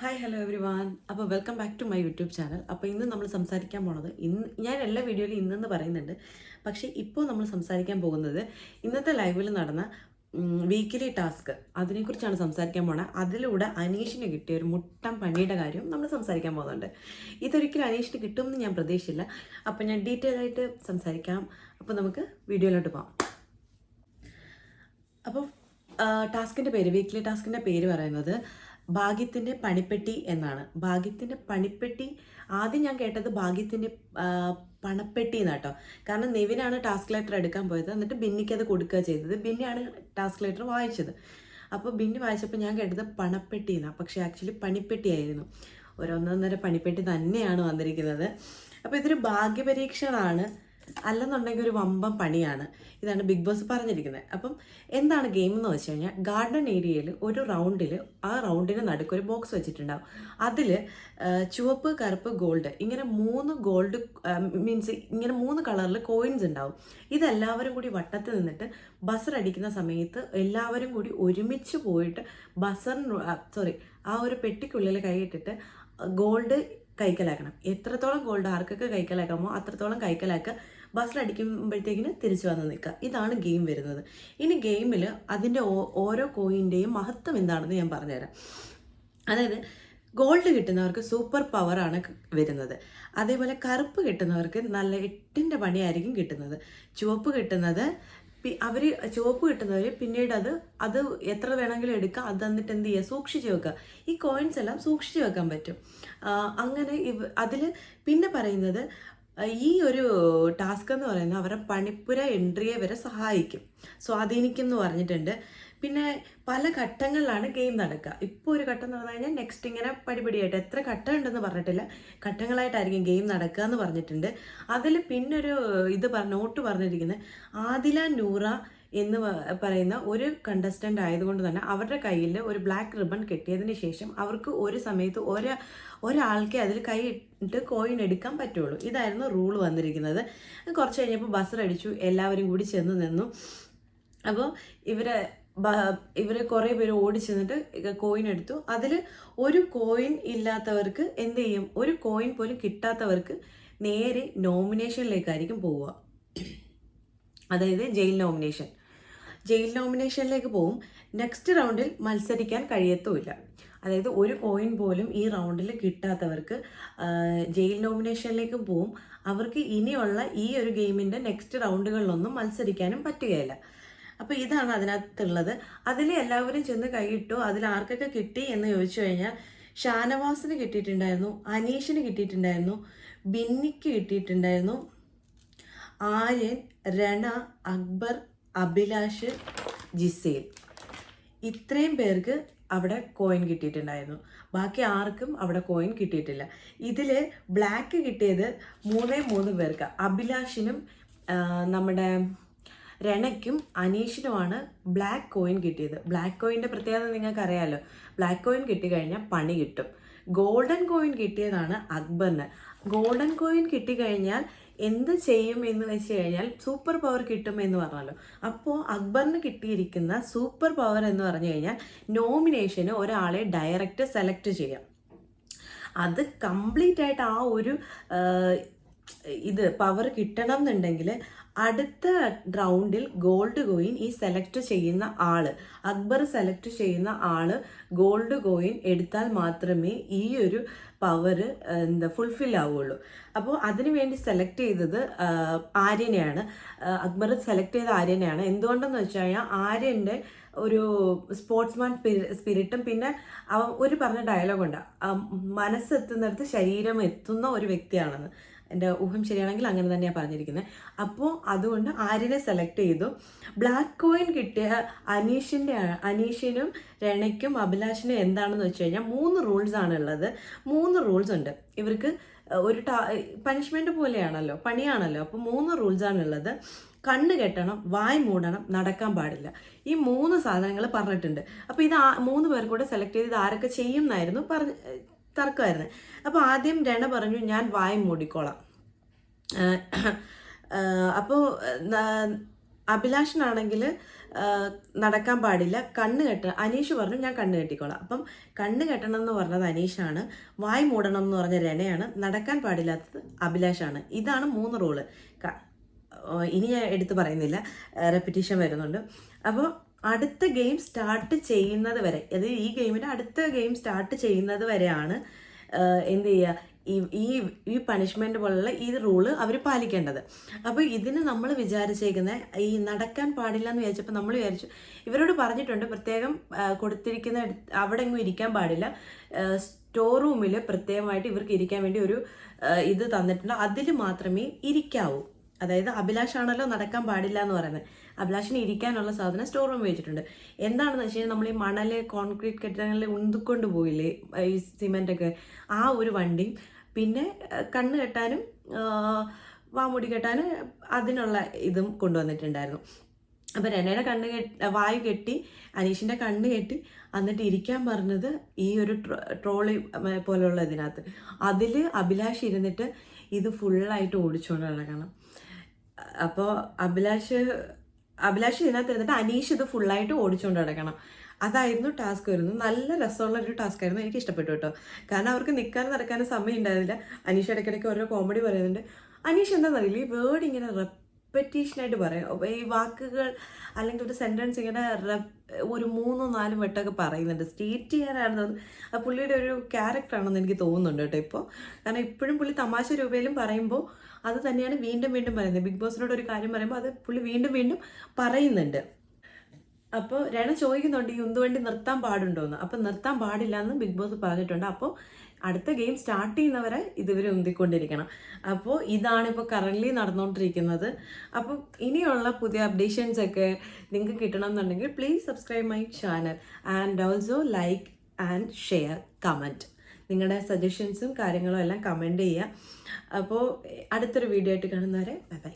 Hi hello everyone അപ്പോൾ welcome back to my YouTube channel അപ്പോൾ ഇന്ന് നമ്മൾ സംസാരിക്കാൻ പോണത് ഇന്ന് ഞാൻ എല്ലാ വീഡിയോയിലും ഇന്നെന്ന് പറയുന്നുണ്ട്. പക്ഷേ ഇപ്പോൾ നമ്മൾ സംസാരിക്കാൻ പോകുന്നത് ഇന്നത്തെ ലൈവിൽ നടന്ന വീക്കിലി ടാസ്ക് അതിനെക്കുറിച്ചാണ് സംസാരിക്കാൻ പോണത് അതിലൂടെ അനീഷിന് കിട്ടിയ ഒരു മുട്ടം പണിയുടെ കാര്യം നമ്മൾ സംസാരിക്കാൻ പോകുന്നുണ്ട്. ഇതൊരിക്കലും അനീഷിന് കിട്ടുമെന്ന് ഞാൻ പ്രതീക്ഷിച്ചില്ല. അപ്പോൾ ഞാൻ ഡീറ്റെയിൽ ആയിട്ട് സംസാരിക്കാം. അപ്പോൾ നമുക്ക് വീഡിയോയിലോട്ട് പോകാം അപ്പോൾ ടാസ്കിന്റെ പേര് വീക്കിലി ടാസ്കിന്റെ പേര് പറയുന്നത് ഭാഗ്യത്തിന്റെ പണിപ്പെട്ടി എന്നാണ്. ഭാഗ്യത്തിന്റെ പണിപ്പെട്ടി ആദ്യം ഞാൻ കേട്ടത് ഭാഗ്യത്തിന്റെ പണപ്പെട്ടി പണപ്പെട്ടി എന്നാട്ടോ. കാരണം നിവിനാണ് ടാസ്ക് ലെറ്റർ എടുക്കാൻ പോയത്. എന്നിട്ട് ബിന്നിക്ക് അത് കൊടുക്കുക ചെയ്തത്. ബിന്നിയാണ് ടാസ്ക് ലെറ്റർ വായിച്ചത്. അപ്പോൾ ബിന്നി വായിച്ചപ്പോൾ ഞാൻ കേട്ടത് പണപ്പെട്ടി എന്നാണ് പക്ഷേ ആക്ച്വലി പണിപ്പെട്ടി ആയിരുന്നു. ഓരോന്നൊന്നര പണിപ്പെട്ടി തന്നെയാണ് വന്നിരിക്കുന്നത്. അപ്പോൾ ഇതൊരു ഭാഗ്യപരീക്ഷണമാണ്. അല്ലെന്നുണ്ടെങ്കിൽ ഒരു വമ്പം പണിയാണ്. ഇതാണ് ബിഗ് ബോസ് പറഞ്ഞിരിക്കുന്നത്. അപ്പം എന്താണ് ഗെയിം എന്ന് വെച്ച് കഴിഞ്ഞാൽ ഗാർഡൻ ഏരിയയിൽ ഒരു റൗണ്ടിൽ ആ റൗണ്ടിന് നടുക്ക് ഒരു ബോക്സ് വെച്ചിട്ടുണ്ടാവും. അതിൽ ചുവപ്പ് കറുപ്പ് ഗോൾഡ് ഇങ്ങനെ മൂന്ന് ഗോൾഡ് മീൻസ് ഇങ്ങനെ മൂന്ന് കളറിൽ കോയിൻസ് ഉണ്ടാവും. ഇതെല്ലാവരും കൂടി വട്ടത്തിൽ നിന്നിട്ട് ബസർ അടിക്കുന്ന സമയത്ത് എല്ലാവരും കൂടി ഒരുമിച്ച് പോയിട്ട് ബസറിന് സോറി ആ ഒരു പെട്ടിക്കുള്ളിൽ കൈയിട്ടിട്ട് ഗോൾഡ് കൈക്കലാക്കണം. എത്രത്തോളം ഗോൾഡ് ആർക്കൊക്കെ കൈക്കലാക്കാമോ അത്രത്തോളം കൈക്കലാക്കുക. ബസ്സിലടിക്കുമ്പോഴത്തേക്കിന് തിരിച്ചു വന്ന് നിൽക്കുക. ഇതാണ് ഗെയിം വരുന്നത്. ഇനി ഗെയിമിൽ അതിന്റെ ഓരോ കോയിന്റെയും മഹത്വം എന്താണെന്ന് ഞാൻ പറഞ്ഞുതരാം. അതായത് ഗോൾഡ് കിട്ടുന്നവർക്ക് സൂപ്പർ പവറാണ് വരുന്നത്. അതേപോലെ കറുപ്പ് കിട്ടുന്നവർക്ക് നല്ല എട്ടിന്റെ പണിയായിരിക്കും കിട്ടുന്നത്. ചുവപ്പ് കിട്ടുന്നത് അവർ ചുവപ്പ് കിട്ടുന്നവർ പിന്നീട് അത് അത് എത്ര വേണമെങ്കിലും എടുക്കുക അത് എന്നിട്ട് എന്ത് ചെയ്യുക സൂക്ഷിച്ച് വെക്കുക. ഈ കോയിൻസ് എല്ലാം സൂക്ഷിച്ച് വെക്കാൻ പറ്റും. അങ്ങനെ ഇവ അതിൽ പിന്നെ പറയുന്നത് ഈ ഒരു ടാസ്ക് എന്ന് പറയുന്നത് അവരുടെ പണിപ്പുര എൻട്രിയെ വരെ സഹായിക്കും. സ്വാധീനിക്കും എന്ന് പറഞ്ഞിട്ടുണ്ട്. പിന്നെ പല ഘട്ടങ്ങളിലാണ് ഗെയിം നടക്കുക. ഇപ്പോൾ ഒരു ഘട്ടം നടന്നു കഴിഞ്ഞാൽ നെക്സ്റ്റ് ഇങ്ങനെ പടിപടിയായിട്ട് എത്ര ഘട്ടം ഉണ്ടെന്ന് പറഞ്ഞിട്ടില്ല. ഘട്ടങ്ങളായിട്ടായിരിക്കും ഗെയിം നടക്കുക എന്ന് പറഞ്ഞിട്ടുണ്ട്. അതിൽ പിന്നൊരു ഇത് നോട്ട് പറഞ്ഞിരിക്കുന്നത് ആദില നൂറ എന്ന് പറയുന്ന ഒരു കണ്ടസ്റ്റന്റ് ആയതുകൊണ്ട് തന്നെ അവരുടെ കയ്യിൽ ഒരു ബ്ലാക്ക് റിബൺ കെട്ടിയതിന് ശേഷം അവർക്ക് ഒരു സമയത്ത് ഒരു ഒരാൾക്കേ അതിൽ കൈ ഇട്ട് കോയിൻ എടുക്കാൻ പറ്റുള്ളൂ. ഇതായിരുന്നു റൂൾ വന്നിരിക്കുന്നത്. കുറച്ച് കഴിഞ്ഞപ്പോൾ ബസർ അടിച്ചു. എല്ലാവരും കൂടി ചെന്ന് നിന്നു. അപ്പോൾ ഇവരെ ഇവർ കുറേ പേര് ഓടിച്ചെന്നിട്ട് കോയിൻ എടുത്തു. അതിൽ ഒരു കോയിൻ ഇല്ലാത്തവർക്ക് എന്ത് ചെയ്യും? ഒരു കോയിൻ പോലും കിട്ടാത്തവർക്ക് നേരെ നോമിനേഷനിലേക്കായിരിക്കും പോവുക. അതായത് ജയിൽ നോമിനേഷൻ ജയിൽ നോമിനേഷനിലേക്ക് പോവും. നെക്സ്റ്റ് റൗണ്ടിൽ മത്സരിക്കാൻ കഴിയത്തുമില്ല. അതായത് ഒരു കോയിൻ പോലും ഈ റൗണ്ടിൽ കിട്ടാത്തവർക്ക് ജയിൽ നോമിനേഷനിലേക്ക് പോവും. അവർക്ക് ഇനിയുള്ള ഈ ഒരു ഗെയിമിന്റെ നെക്സ്റ്റ് റൗണ്ടുകളിലൊന്നും മത്സരിക്കാനും പറ്റുകയില്ല. അപ്പോൾ ഇതാണ് അതിനകത്തുള്ളത്. അതിൽ എല്ലാവരും ചെന്ന് കൈയിട്ടു അതിൽ ആർക്കൊക്കെ കിട്ടി എന്ന് ചോദിച്ചു കഴിഞ്ഞാൽ ഷാനവാസിന് കിട്ടിയിട്ടുണ്ടായിരുന്നു അനീഷിന് കിട്ടിയിട്ടുണ്ടായിരുന്നു ബിന്നിക്ക് കിട്ടിയിട്ടുണ്ടായിരുന്നു ആര്യൻ രണ അക്ബർ അഭിലാഷ് ജിസേൽ. ഇത്രയും പേർക്ക് അവിടെ കോയിൻ കിട്ടിയിട്ടുണ്ടായിരുന്നു. ബാക്കി ആർക്കും അവിടെ കോയിൻ കിട്ടിയിട്ടില്ല. ഇതിൽ ബ്ലാക്ക് കിട്ടിയത് മൂന്നേ മൂന്ന് പേർക്ക്. അഭിലാഷിനും നമ്മുടെ രണയ്ക്കും അനീഷിനുമാണ് ബ്ലാക്ക് കോയിൻ കിട്ടിയത്. ബ്ലാക്ക് കോയിന്റെ പ്രത്യേകത നിങ്ങൾക്ക് അറിയാമല്ലോ ബ്ലാക്ക് കോയിൻ കിട്ടിക്കഴിഞ്ഞാൽ പണി കിട്ടും. ഗോൾഡൻ കോയിൻ കിട്ടിയതാണ് അക്ബറിന്. ഗോൾഡൻ കോയിൻ കിട്ടിക്കഴിഞ്ഞാൽ എന്ത് ചെയ്യും എന്ന് വെച്ച് കഴിഞ്ഞാൽ സൂപ്പർ പവർ കിട്ടും എന്ന് പറഞ്ഞല്ലോ. അപ്പോൾ അക്ബറിന് കിട്ടിയിരിക്കുന്ന സൂപ്പർ പവർ എന്ന് പറഞ്ഞു കഴിഞ്ഞാൽ നോമിനേഷന് ഒരാളെ ഡയറക്റ്റ് സെലക്ട് ചെയ്യാം. അത് കംപ്ലീറ്റ് ആയിട്ട് ആ ഒരു ഇത് പവർ കിട്ടണം എന്നുണ്ടെങ്കിൽ അടുത്ത റൗണ്ടിൽ ഗോൾഡ് കോയിൻ ഈ സെലക്ട് ചെയ്യുന്ന ആൾ. അക്ബർ സെലക്ട് ചെയ്യുന്ന ആൾ ഗോൾഡ് കോയിൻ എടുത്താൽ മാത്രമേ ഈ ഒരു പവർ എന്താ ഫുൾഫിൽ ആവുള്ളൂ. അപ്പോൾ അതിനുവേണ്ടി സെലക്ട് ചെയ്തത് ആര്യനെയാണ്. അക്ബർ സെലക്ട് ചെയ്ത ആര്യനെയാണ്. എന്തുകൊണ്ടെന്ന് വെച്ച് കഴിഞ്ഞാൽ ആര്യന്റെ ഒരു സ്പോർട്സ്മാൻ സ്പിരിറ്റും പിന്നെ അവ ഒരു പറഞ്ഞ ഡയലോഗുണ്ട് മനസ്സെത്തുന്നിടത്ത് ശരീരം എത്തുന്ന ഒരു വ്യക്തിയാണെന്ന്. എന്റെ ഊഹം ശരിയാണെങ്കിൽ അങ്ങനെ തന്നെയാണ് പറഞ്ഞിരിക്കുന്നത് അപ്പോൾ അതുകൊണ്ട് ആര്യനെ സെലക്ട് ചെയ്തു? ബ്ലാക്ക് കോയിൻ കിട്ടിയ അനീഷിന്റെ അനീഷിനും രണയ്ക്കും അഭിലാഷിനും എന്താണെന്ന് വെച്ച് കഴിഞ്ഞാൽ മൂന്ന് റൂൾസ് ആണ് ഉള്ളത്. മൂന്ന് റൂൾസ് ഉണ്ട്. ഇവർക്ക് ഒരു ടാ പനിഷ്മെന്റ് പോലെയാണല്ലോ പണിയാണല്ലോ. അപ്പോൾ മൂന്ന് റൂൾസ് ആണ് ഉള്ളത്. കണ്ണ് കെട്ടണം വായ് മൂടണം നടക്കാൻ പാടില്ല. ഈ മൂന്ന് സാധനങ്ങൾ പറഞ്ഞിട്ടുണ്ട്. അപ്പോൾ ഇത് മൂന്ന് പേർ കൂടെ സെലക്ട് ചെയ്ത് ആരൊക്കെ ചെയ്യും എന്നായിരുന്നു പറഞ്ഞ് തർക്കമായിരുന്നു. അപ്പോൾ ആദ്യം രണ പറഞ്ഞു ഞാൻ വായ മൂടിക്കോളാം. അപ്പോൾ അഭിലാഷനാണെങ്കിൽ നടക്കാൻ പാടില്ല. കണ്ണ് കെട്ട അനീഷ് പറഞ്ഞു ഞാൻ കണ്ണ് കെട്ടിക്കോളാം. അപ്പം കണ്ണ് കെട്ടണം എന്ന് പറഞ്ഞത് അനീഷാണ്. വായ് മൂടണം എന്ന് പറഞ്ഞ രണയാണ്. നടക്കാൻ പാടില്ലാത്തത് അഭിലാഷാണ്. ഇതാണ് മൂന്ന് റൂൾ. ഇനി ഞാൻ എടുത്ത് പറയുന്നില്ല. റെപ്പിറ്റീഷൻ വരുന്നുണ്ട്. അപ്പോൾ അടുത്ത ഗെയിം സ്റ്റാർട്ട് ചെയ്യുന്നത് വരെ അത് ഈ ഗെയിമിന്റെ അടുത്ത ഗെയിം സ്റ്റാർട്ട് ചെയ്യുന്നത് വരെയാണ് എന്ത് ചെയ്യുക? ഈ ഈ പണിഷ്മെന്റ് പോലുള്ള ഈ റൂൾ അവർ പാലിക്കേണ്ടത്. അപ്പോൾ ഇതിന് നമ്മൾ വിചാരിച്ചേക്കുന്ന ഈ നടക്കാൻ പാടില്ല എന്ന് വിചാരിച്ചപ്പോൾ നമ്മൾ വിചാരിച്ചു ഇവരോട് പറഞ്ഞിട്ടുണ്ട് പ്രത്യേകം കൊടുത്തിരിക്കുന്ന അവിടെ എങ്ങും ഇരിക്കാൻ പാടില്ല. സ്റ്റോർ റൂമിൽ പ്രത്യേകമായിട്ട് ഇവർക്ക് ഇരിക്കാൻ വേണ്ടി ഒരു ഇത് തന്നിട്ടുണ്ട്. അതിൽ മാത്രമേ ഇരിക്കാവൂ. അതായത് അഭിലാഷാണല്ലോ നടക്കാൻ പാടില്ല എന്ന് പറയുന്നത്. അഭിലാഷിന് ഇരിക്കാനുള്ള സാധനം സ്റ്റോർ റൂം വെച്ചിട്ടുണ്ട്. എന്താണെന്ന് വെച്ച് കഴിഞ്ഞാൽ നമ്മൾ ഈ മണൽ കോൺക്രീറ്റ് കെട്ടിടങ്ങളിൽ ഉന്തിക്കൊണ്ട് പോയില്ലേ ഈ സിമെന്റ് ഒക്കെ ആ ഒരു വണ്ടി പിന്നെ കണ്ണ് കെട്ടാനും വാമുടി കെട്ടാനും അതിനുള്ള ഇതും കൊണ്ടുവന്നിട്ടുണ്ടായിരുന്നു. അപ്പോൾ രനയുടെ കണ്ണ് കെട്ടി വായു കെട്ടി അനീഷിന്റെ കണ്ണ് കെട്ടി എന്നിട്ട് ഇരിക്കാൻ പറഞ്ഞത് ഈ ഒരു ട്രോ- ട്രോളി പോലെയുള്ള ഇതിനകത്ത്. അതിൽ അഭിലാഷ് ഇരുന്നിട്ട് ഇത് ഫുള്ളായിട്ട് ഓടിച്ചുകൊണ്ട് നടക്കണം. അപ്പോൾ അഭിലാഷ് അഭിലാഷ് ഇതിനകത്ത് ഇരുന്നിട്ട് അനീഷ് ഇത് ഫുള്ളായിട്ട് ഓടിച്ചുകൊണ്ട് നടക്കണം. അതായിരുന്നു ടാസ്ക് വരുന്നത്. നല്ല രസമുള്ള ഒരു ടാസ്ക് ആയിരുന്നു. എനിക്ക് ഇഷ്ടപ്പെട്ടു കേട്ടോ. കാരണം അവർക്ക് നിൽക്കാനും നടക്കാനും സമയം ഉണ്ടായിരുന്നില്ല അനീഷ് ഇടയ്ക്കിടയ്ക്ക് ഓരോ കോമഡി പറയുന്നുണ്ട്. അനീഷ് എന്താണെന്നറിയില്ല? ഈ വേർഡ് ഇങ്ങനെ റെപ്പറ്റീഷനായിട്ട് പറയും. ഈ വാക്കുകൾ അല്ലെങ്കിൽ ഒരു സെന്റൻസ് ഇങ്ങനെ ഒരു മൂന്നോ നാലും വെട്ടൊക്കെ പറയുന്നുണ്ട്. സ്റ്റേറ്റ് ചെയ്യാനാണെന്ന് ആ പുള്ളിയുടെ ഒരു ക്യാരക്ടറാണെന്ന് എനിക്ക് തോന്നുന്നുണ്ട് കേട്ടോ ഇപ്പോൾ കാരണം ഇപ്പോഴും പുള്ളി തമാശ രൂപയിലും പറയുമ്പോൾ അത് തന്നെയാണ് വീണ്ടും വീണ്ടും പറയുന്നത്. ബിഗ് ബോസിനോട് ഒരു കാര്യം പറയുമ്പോൾ അത് പുള്ളി വീണ്ടും വീണ്ടും പറയുന്നുണ്ട്. അപ്പോൾ രണ ചോദിക്കുന്നുണ്ട് ഈ ഉന്തുവണ്ടി നിർത്താൻ പാടുണ്ടോന്ന്? അപ്പോൾ നിർത്താൻ പാടില്ല എന്ന് ബിഗ് ബോസ് പറഞ്ഞിട്ടുണ്ട്. അപ്പോൾ അടുത്ത ഗെയിം സ്റ്റാർട്ട് ചെയ്യുന്നവരെ ഇതുവരെ ഉന്തിക്കൊണ്ടിരിക്കണം. അപ്പോൾ ഇതാണ് ഇപ്പോൾ കറന്റ്ലി നടന്നുകൊണ്ടിരിക്കുന്നത് അപ്പോൾ ഇനിയുള്ള പുതിയ അപ്ഡേഷൻസ് ഒക്കെ നിങ്ങൾക്ക് കിട്ടണം എന്നുണ്ടെങ്കിൽ please subscribe my channel and also like and share comment നിങ്ങളുടെ സജഷൻസും കാര്യങ്ങളും എല്ലാം കമന്റ് ചെയ്യുക. അപ്പോൾ അടുത്തൊരു വീഡിയോ ആയിട്ട് കാണുന്നവരെ ബൈ ബൈ